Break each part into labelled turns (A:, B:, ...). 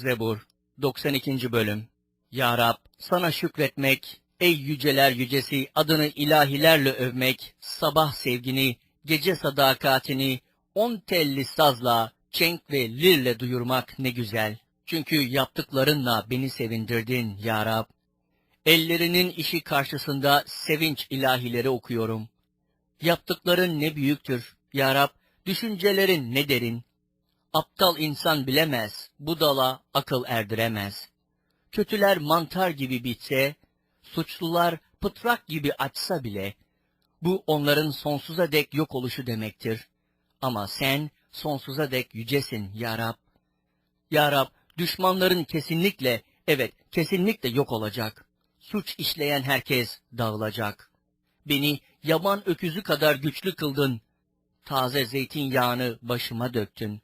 A: Zebur 92. Bölüm Ya Rab, sana şükretmek, ey yüceler yücesi adını ilahilerle övmek, sabah sevgini, gece sadakatini, on telli sazla, çenk ve lirle duyurmak ne güzel. Çünkü yaptıklarınla beni sevindirdin Ya Rab. Ellerinin işi karşısında sevinç ilahileri okuyorum. Yaptıkların ne büyüktür, Ya Rab, düşüncelerin ne derin. Aptal insan bilemez, budala akıl erdiremez. Kötüler mantar gibi bitse, suçlular pıtrak gibi açsa bile, bu onların sonsuza dek yok oluşu demektir. Ama sen sonsuza dek yücesin Ya Rab. Ya Rab, düşmanların kesinlikle, evet kesinlikle yok olacak. Suç işleyen herkes dağılacak. Beni yaban öküzü kadar güçlü kıldın. Taze zeytinyağını başıma döktün.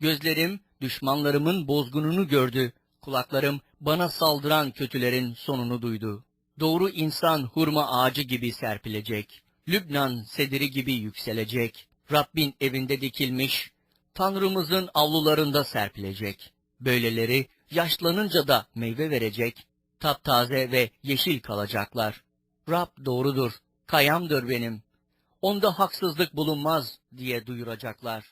A: Gözlerim düşmanlarımın bozgununu gördü. Kulaklarım bana saldıran kötülerin sonunu duydu. Doğru insan hurma ağacı gibi serpilecek. Lübnan sediri gibi yükselecek. Rabbin evinde dikilmiş, Tanrımızın avlularında serpilecek. Böyleleri yaşlanınca da meyve verecek, taptaze ve yeşil kalacaklar. Rab doğrudur, kayamdır benim. Onda haksızlık bulunmaz diye duyuracaklar.